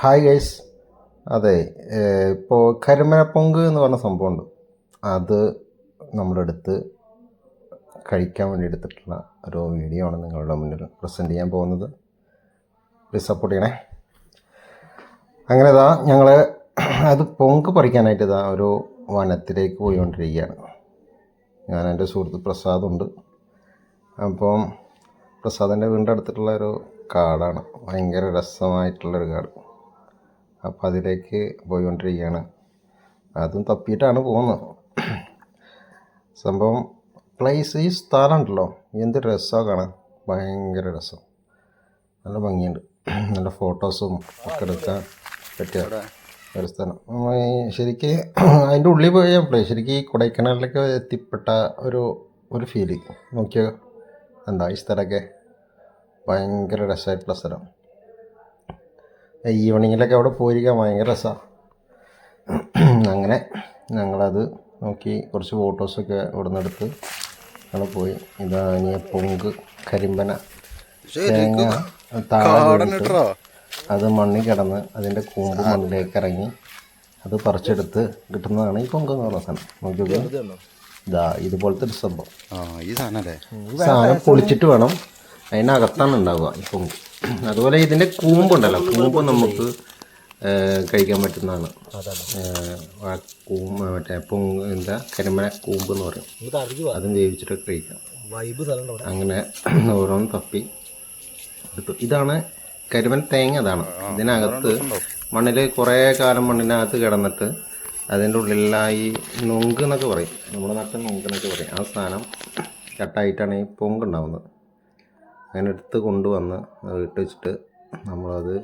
Hi guys അതെ ഇപ്പോൾ കരിമനപ്പൊങ്ക് എന്ന് പറഞ്ഞ സംഭവമുണ്ട്. അത് നമ്മളെടുത്ത് കഴിക്കാൻ വേണ്ടി എടുത്തിട്ടുള്ള ഒരു വീഡിയോ ആണ് നിങ്ങളുടെ മുന്നിൽ പ്രസന്റ് ചെയ്യാൻ പോകുന്നത്. പ്ലീസ് സപ്പോർട്ട് ചെയ്യണേ. അങ്ങനെ ഇതാ ഞങ്ങൾ അത് പൊങ്ക് പറിക്കാനായിട്ട് ഇതാ ഒരു വനത്തിലേക്ക് പോയിക്കൊണ്ടിരിക്കുകയാണ്. ഞാൻ എന്റെ സുഹൃത്ത് പ്രസാദുണ്ട്. അപ്പം പ്രസാദിന്റെ വീടിന്റെ ഒരു കാടാണ്. ഭയങ്കര രസമായിട്ടുള്ളൊരു കാട്. അപ്പോൾ അതിലേക്ക് പോയിക്കൊണ്ടിരിക്കുകയാണ് അതും തപ്പിയിട്ടാണ് പോകുന്നത്. സംഭവം പ്ലേസ് ഈ സ്ഥലം ഉണ്ടല്ലോ എന്ത് രസമാണ് കാണാൻ ഭയങ്കര രസം. നല്ല ഭംഗിയുണ്ട്. നല്ല ഫോട്ടോസും ഒക്കെ എടുക്കാൻ പറ്റിയ ഒരു സ്ഥലം. ശരിക്ക് അതിന്റെ ഉള്ളിൽ പോയപ്പോഴേ ശരിക്കും ഈ കൊടൈക്കനാലിലൊക്കെ എത്തിപ്പെട്ട ഒരു ഒരു ഫീൽ നോക്കിയോ? എന്താ ഈ സ്ഥലമൊക്കെ? ഭയങ്കര രസമായിട്ടുള്ള സ്ഥലം. ഈവനിങ്ങിലൊക്കെ അവിടെ പോയിരിക്കാൻ ഭയങ്കര രസമാണ് അങ്ങനെ ഞങ്ങളത് നോക്കി കുറച്ച് ഫോട്ടോസൊക്കെ ഇവിടെ നിന്ന് എടുത്ത് ഞങ്ങൾ പോയി. ഇതാ ഇനി പൊങ്ക് കരിമ്പന തേങ്ങ താഴെ അത് മണ്ണിൽ കിടന്ന് അതിന്റെ കൂമ്പ് മണ്ണിലേക്ക് ഇറങ്ങി അത് പറിച്ചെടുത്ത് കിട്ടുന്നതാണ് ഈ പൊങ്ക് എന്ന് പറഞ്ഞ സാധനം. നോക്കി ഇതാ ഇതുപോലത്തെ ഒരു സംഭവം. സാധനം പൊളിച്ചിട്ട് വേണം. അതിനകത്താണ് ഉണ്ടാവുക ഈ പൊങ്ക് അതുപോലെ ഇതിന്റെ കൂമ്പുണ്ടല്ലോ. കൂമ്പ് നമുക്ക് കഴിക്കാൻ പറ്റുന്നതാണ്. കൂമ്പ് മറ്റേ പൊങ്ക് എന്താ കരിമന കൂമ്പ് എന്ന് പറയും. അതും വേവിച്ചിട്ട് കഴിക്കാം. അങ്ങനെ ഓരോന്ന് തപ്പി എടുത്തു. ഇതാണ് കരിമൻ തേങ്ങ അതാണ്. ഇതിനകത്ത് മണ്ണിൽ കുറേ കാലം മണ്ണിനകത്ത് കിടന്നിട്ട് അതിന്റെ ഉള്ളിലായി ഈ നൊങ്ക് എന്നൊക്കെ പറയും. നമ്മുടെ നാട്ടിൽ നൊങ്ക് എന്നൊക്കെ പറയും. ആ സാധനം കട്ടായിട്ടാണ് ഈ പൊങ്ക് ഉണ്ടാവുന്നത് അങ്ങനെ എടുത്ത് കൊണ്ടുവന്ന് ഇട്ട് വെച്ചിട്ട് നമ്മളത്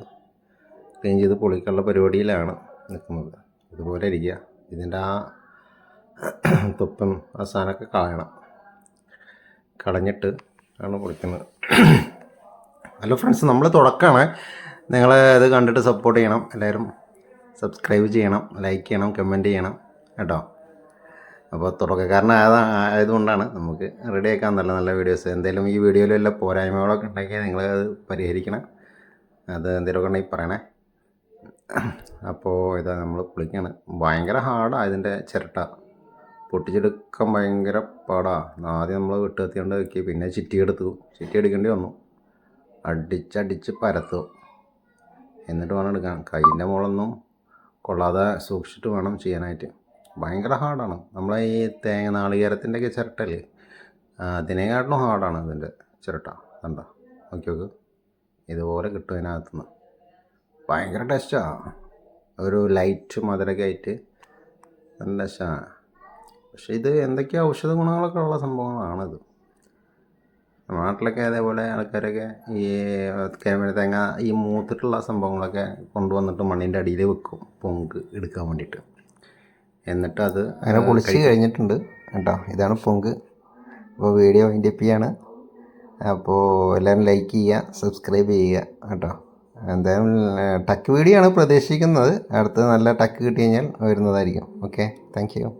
ക്ലീൻ ചെയ്ത് പൊളിക്കാനുള്ള പരിപാടിയിലാണ് നിൽക്കുന്നത്. ഇതുപോലെ ഇരിക്കുക. ഇതിന്റെ ആ തുപ്പം ആ സാധനമൊക്കെ കളയണം. കളഞ്ഞിട്ട് ആണ് പൊളിക്കുന്നത്. ഹലോ ഫ്രണ്ട്സ് നമ്മൾ തുടക്കമാണ് നിങ്ങൾ ഇത് കണ്ടിട്ട് സപ്പോർട്ട് ചെയ്യണം. എല്ലാവരും സബ്സ്ക്രൈബ് ചെയ്യണം. ലൈക്ക് ചെയ്യണം. കമന്റ് ചെയ്യണം. കേട്ടോ? അപ്പോൾ തുടക്കക്കാരനായത് ആയതുകൊണ്ടാണ് നമുക്ക് റെഡിയാക്കാൻ നല്ല നല്ല വീഡിയോസ് എന്തെങ്കിലും ഈ വീഡിയോയിൽ വല്ല പോരായ്മകളൊക്കെ ഉണ്ടെങ്കിൽ നിങ്ങൾ അത് പരിഹരിക്കണം. അത് എന്തെങ്കിലുമൊക്കെ ഉണ്ടെങ്കിൽ പറയണേ. അപ്പോൾ ഇതാ നമ്മൾ പൊളിക്കാണ് ഭയങ്കര ഹാർഡാണ് ഇതിന്റെ ചിരട്ട. പൊട്ടിച്ചെടുക്കാൻ ഭയങ്കര പാടാണ് ആദ്യം നമ്മൾ വിട്ട് കത്തിയാണ്ട് വെക്കി. പിന്നെ ചിറ്റി എടുത്തു. ചിറ്റി എടുക്കേണ്ടി വന്നു. അടിച്ചടിച്ച് പരത്തു. എന്നിട്ട് വേണം എടുക്കാൻ. കൈയിന്റെ മുകളൊന്നും കൊള്ളാതെ സൂക്ഷിച്ചിട്ട് വേണം ചെയ്യാനായിട്ട്. ഭയങ്കര ഹാർഡാണ്. നമ്മളെ ഈ തേങ്ങ നാളികേരത്തിന്റെ ഒക്കെ ചിരട്ടല്ലേ അതിനെക്കാട്ടിലും ഹാർഡാണ് അതിന്റെ ചിരട്ട. കണ്ട? നോക്കി നോക്ക്. ഇതുപോലെ കിട്ടും ഇതിനകത്തുനിന്ന്. ഭയങ്കര ടേസ്റ്റാണ് ഒരു ലൈറ്റ് മധുരമൊക്കെ ആയിട്ട് നല്ല ടേസ്റ്റാണ് പക്ഷേ ഇത് എന്തൊക്കെയോ ഔഷധ ഗുണങ്ങളൊക്കെ ഉള്ള സംഭവങ്ങളാണിത്. നാട്ടിലൊക്കെ അതേപോലെ ആൾക്കാരൊക്കെ ഈ തേങ്ങ ഈ മൂത്തിട്ടുള്ള സംഭവങ്ങളൊക്കെ കൊണ്ടുവന്നിട്ട് മണ്ണിന്റെ അടിയിൽ വെക്കും. പൊങ്ക് എടുക്കാൻ വേണ്ടിയിട്ട്. എന്നിട്ട് അത് അങ്ങനെ പൊളിച്ച് കഴിഞ്ഞിട്ടുണ്ട് കേട്ടോ. ഇതാണ് പൊങ്ക്. അപ്പോൾ വീഡിയോ വൈൻഡപ്പ് ചെയ്യാണ് അപ്പോൾ എല്ലാവരും ലൈക്ക് ചെയ്യുക സബ്സ്ക്രൈബ് ചെയ്യുക കേട്ടോ. എന്തായാലും ടക്ക് വീഡിയോ ആണ് പ്രതീക്ഷിക്കുന്നത്. അടുത്ത് നല്ല ടക്ക് കിട്ടി കഴിഞ്ഞാൽ വരുന്നതായിരിക്കും. Okay thank you